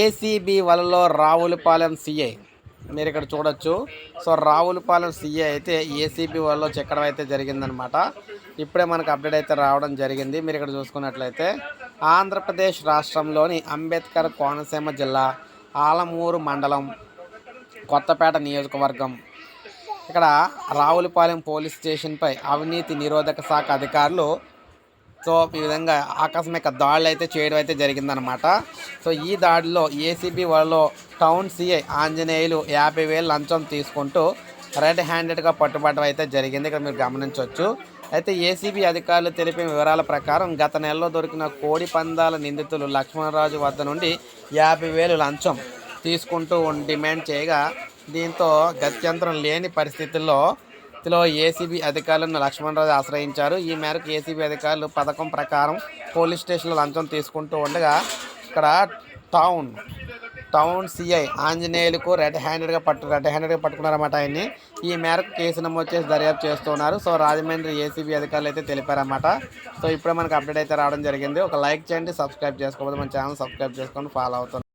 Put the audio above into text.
ACB వలలో Ravulapalem CI మీరు ఇక్కడ చూడొచ్చు. సో రావులపాలెం సీఏ అయితే ఏసీబీ వలలో చెక్కడం అయితే జరిగిందనమాట. ఇప్పుడే మనకు అప్డేట్ అయితే రావడం జరిగింది. మీరు ఇక్కడ చూసుకున్నట్లయితే ఆంధ్రప్రదేశ్ రాష్ట్రంలోని అంబేద్కర్ కోనసీమ జిల్లా ఆలమూరు మండలం కొత్తపేట నియోజకవర్గం. ఇక్కడ రావులపాలెం పోలీస్ స్టేషన్పై అవినీతి నిరోధక శాఖ అధికారులు సో ఈ విధంగా ఆకస్మిక దాడులు అయితే చేయడం అయితే జరిగిందనమాట సో ఈ దాడిలో ఏసీబీ వాళ్ళు టౌన్ సిఐ ఆంజనేయులు యాభై వేలు లంచం తీసుకుంటూ రెడ్ హ్యాండెడ్గా పట్టుబడడం అయితే జరిగింది. ఇక్కడ మీరు గమనించవచ్చు. అయితే ఏసీబీ అధికారులు తెలిపిన వివరాల ప్రకారం గత నెలలో దొరికిన కోడి పందాల నిందితులు లక్ష్మణరాజు వద్ద నుండి యాభై వేలు లంచం తీసుకుంటూ డిమాండ్ చేయగా దీంతో గత్యంతరం లేని పరిస్థితుల్లో పరిస్థితిలో ఏసీబీ అధికారులను లక్ష్మణరాజు ఆశ్రయించారు. ఈ మేరకు ఏసీబీ అధికారులు పథకం ప్రకారం పోలీస్ స్టేషన్లో లంచం తీసుకుంటూ ఉండగా ఇక్కడ టౌన్ టౌన్ సిఐ ఆంజనేయులకు రెడ్ హ్యాండెడ్గా పట్టు రెడ్ హ్యాండెడ్గా పట్టుకున్నారన్నమాట ఆయన్ని. ఈ మేరకు కేసు నమోదు చేసి దర్యాప్తు చేస్తున్నారు. సో రాజమండ్రి ఏసీబీ అధికారులు అయితే తెలిపారన్నమాట. సో ఇప్పుడే మనకు అప్డేట్ అయితే రావడం జరిగింది. ఒక లైక్ చేయండి సబ్స్క్రైబ్ చేసుకోవద్దు మన ఛానల్ సబ్స్క్రైబ్ చేసుకొని ఫాలో అవుతుంది